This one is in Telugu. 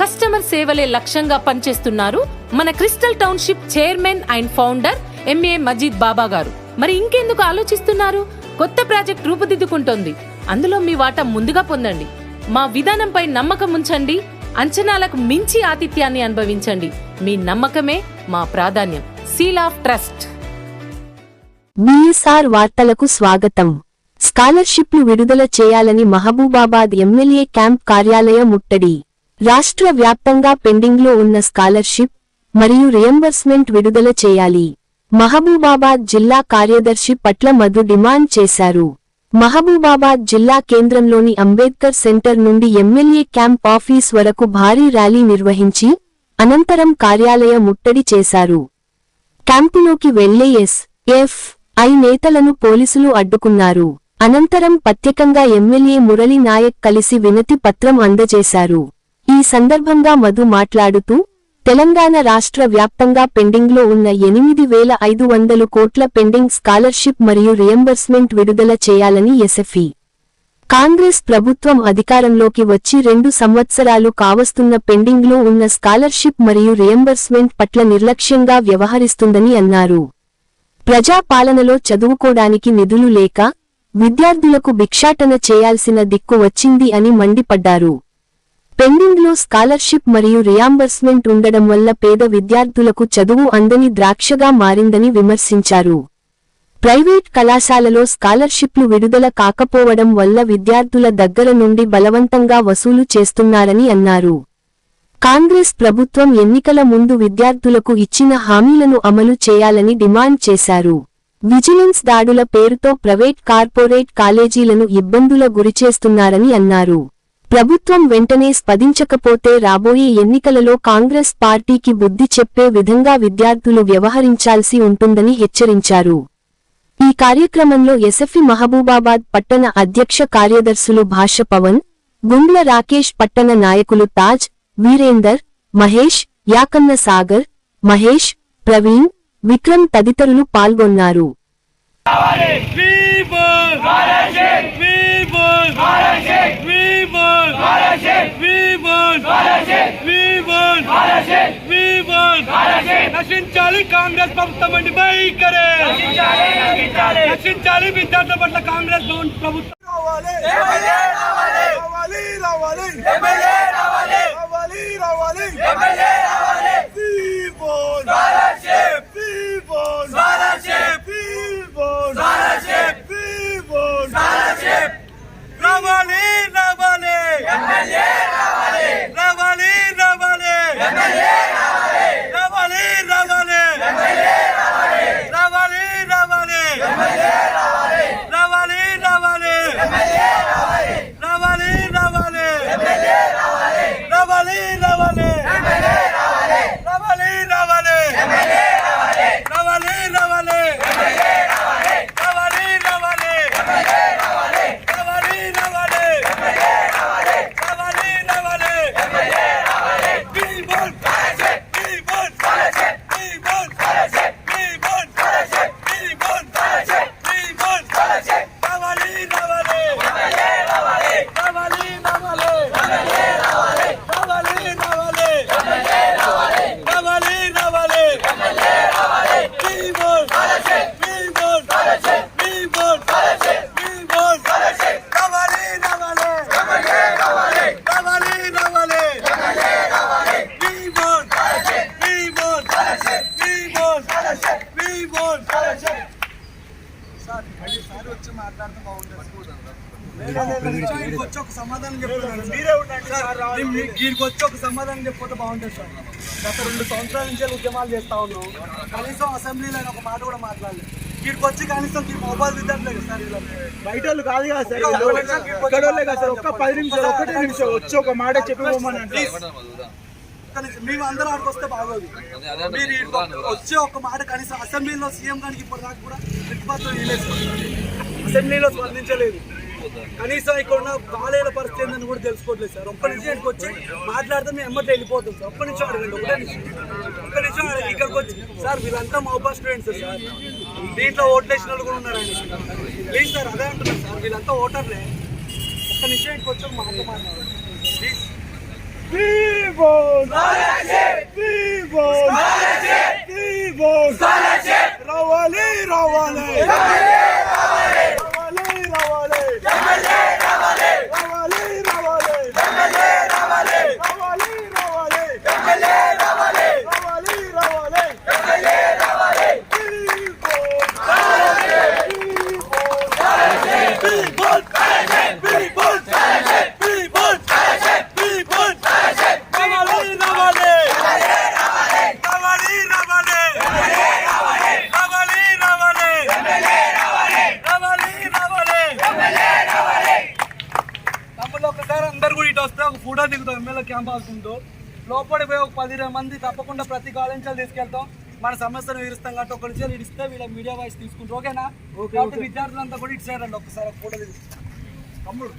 కస్టమర్ సేవలే లక్ష్యంగా పనిచేస్తున్నారు. మన crystal township chairman and founder MA Majeed Baba garu. మరి ఇంకెందుకు ఆలోచిస్తున్నారు? కొత్త ప్రాజెక్ట్ రూపుదిద్దుకుంటోంది. అందులో మీ వాటా ముందుగా పొందండి. మా విధానంపై నమ్మకం ఉంచండి. అంచనాలకు మించి ఆతిథ్యాన్ని అనుభవించండి. మీ నమ్మకమే మా ప్రాధాన్యం. Seal of trust. బిఎస్ఆర్ వార్తలకు స్వాగతం. స్కాలర్షిప్లు విడుదల చేయాలని మహబూబాబాద్ ఎమ్మెల్యే క్యాంప్ కార్యాలయ ముట్టడి. రాష్ట్ర వ్యాప్తంగా పెండింగ్లో ఉన్న స్కాలర్షిప్ మరియు రియంబర్స్మెంట్ విడుదల చేయాలి. మహబూబాబాద్ జిల్లా కార్యదర్శి పట్ల మధు డిమాండ్ చేశారు. మహబూబాబాద్ జిల్లా కేంద్రంలోని అంబేద్కర్ సెంటర్ నుండి ఎమ్మెల్యే క్యాంప్ ఆఫీస్ వరకు భారీ ర్యాలీ నిర్వహించి అనంతరం కార్యాలయ ముట్టడి చేశారు. క్యాంపులోకి వెళ్ళే ఎస్. ఎఫ్. ఐ. నేతలను పోలీసులు అడ్డుకున్నారు. అనంతరం ప్రత్యేకంగా ఎమ్మెల్యే మురళీ నాయక్ కలిసి వినతి పత్రం అందజేశారు. ఈ సందర్భంగా మధు మాట్లాడుతూ తెలంగాణ రాష్ట్ర వ్యాప్తంగా పెండింగ్లో ఉన్న ఎనిమిది వేల ఐదు వందలు కోట్ల పెండింగ్ స్కాలర్షిప్ మరియు రియంబర్స్మెంట్ విడుదల చేయాలని ఎస్ఎఫ్ఈ. కాంగ్రెస్ ప్రభుత్వం అధికారంలోకి వచ్చి రెండు సంవత్సరాలు కావస్తున్న పెండింగ్లో ఉన్న స్కాలర్షిప్ మరియు రియంబర్స్మెంట్ పట్ల నిర్లక్ష్యంగా వ్యవహరిస్తుందని అన్నారు. ప్రజాపాలనలో చదువుకోడానికి నిధులు లేక విద్యార్థులకు భిక్షాటన చేయాల్సిన దిక్కు వచ్చింది అని మండిపడ్డారు. పెండింగ్లో స్కాలర్షిప్ మరియు రియాంబర్స్మెంట్ ఉండడం వల్ల పేద విద్యార్థులకు చదువు అందని ద్రాక్షగా మారిందని విమర్శించారు. ప్రైవేట్ కళాశాలలో స్కాలర్షిప్లు విడుదల కాకపోవడం వల్ల విద్యార్థుల దగ్గర నుండి బలవంతంగా వసూలు చేస్తున్నారని అన్నారు. కాంగ్రెస్ ప్రభుత్వం ఎన్నికల ముందు విద్యార్థులకు ఇచ్చిన హామీలను అమలు చేయాలని డిమాండ్ చేశారు. విజిలెన్స్ దాడుల పేరుతో ప్రైవేట్ కార్పొరేట్ కాలేజీలను ఇబ్బందుల గురిచేస్తున్నారని అన్నారు. ప్రభుత్వం వెంటనే స్పందించకపోతే రాబోయే ఎన్నికలలో కాంగ్రెస్ పార్టీకి బుద్ధి చెప్పే విధంగా విద్యార్థులు వ్యవహరించాల్సి ఉంటుందని హెచ్చరించారు. ఈ కార్యక్రమంలో ఎస్ఎఫ్ఇ మహబూబాబాద్ పట్టణ అధ్యక్ష కార్యదర్శులు భాష పవన్ గుండ్ల రాకేష్ పట్టణ నాయకులు తాజ్ వీరేందర్ మహేష్ యాకన్న సాగర్ మహేష్ ప్రవీణ్ విక్రమ్ తదితరులు పాల్గొన్నారు. Viva! నశించాలి కాంగ్రెస్ ప్రభుత్వం అండి వైఖరే నశించాలి విద్యార్థుల పట్ల కాంగ్రెస్ ప్రభుత్వం. రావాలి రావాలి రావాలి వచ్చి ఒక సమాధానం చెప్తున్నాను మీరే ఉండండి వీడికి వచ్చి ఒక సమాధానం చెప్పిపోతే బాగుంటుంది సార్. గత రెండు సంవత్సరాల నుంచి ఉద్యమాలు చేస్తా ఉన్నాం. కనీసం అసెంబ్లీలో ఒక మాట కూడా మాట్లాడలేదు. వీడికి వచ్చి కనీసం ఈ మొబైల్ విద్యార్థులే సార్ బయట వాళ్ళు కాదు కదా సార్ కదా సార్ ఒక్క పది నిమిషాలు ఒకటే నిమిషం వచ్చి ఒక మాట చెప్పి పోమని అంటే కనీసం మేము అందరూ ఆడికి వస్తే బాగోదు. మీరు వచ్చే ఒక మాట కనీసం అసెంబ్లీలో సీఎం గారికి ఇప్పటిదాకా కూడా ప్రతిపత్రం ఇవ్వలేదు అసెంబ్లీలో స్పందించలేదు. కనీసం ఇక్కడ ఉన్న కాలేజీల పరిస్థితి ఏందని కూడా తెలుసుకోవట్లేదు సార్. ఒక్క నిమిషం ఇక్కడికి వచ్చి మాట్లాడితే మేము ఎమ్మటి వెళ్ళిపోతాం సార్. ఒక్క నిమిషం అడగండి ఒకటే నిమిషం. ఒక్క నిమిషం అడగండి ఇక్కడికి వచ్చి. సార్ వీళ్ళంతా మౌబా స్టూడెంట్స్ సార్. దీంట్లో ఓట్లేసిన వాళ్ళు కూడా ఉన్నారండి ప్లీజ్ సార్ అదే అంటున్నాను సార్. వీళ్ళంతా ఓటర్లే. ఒక్క నిమిషం ఇక్కడికి వచ్చి ఒక మాట మాట్లాడండి. ప్లీజ్. రావాలి రావాలి రావాలి రావాలి రావాలి రావాలి రావాలి Vivo! రావాలి రావాలి రావాలి రావాలి రావాలి రావాలి రావాలి తమ్ముళ్ళు ఒకసారి అందరు కూడా ఇటు వస్తే ఒక ఫోటో దిగుతాం ఎమ్మెల్యే క్యాంప్ ఆడుకుంటూ లోపలికి పోయి ఒక పది మంది తప్పకుండా ప్రతి కాలేజీలో తీసుకెళ్తాం. మన సమస్యను తీరుస్తాం కాబట్టి ఒక నుంచి ఇడిస్తే వీళ్ళ మీడియా వాయిస్ తీసుకుంటారు. ఓకేనా? కాబట్టి విద్యార్థులంతా కూడా ఇటు సైడ్ రండి ఒకసారి ఒక ఫోటో దిగుతాం తమ్ముడు.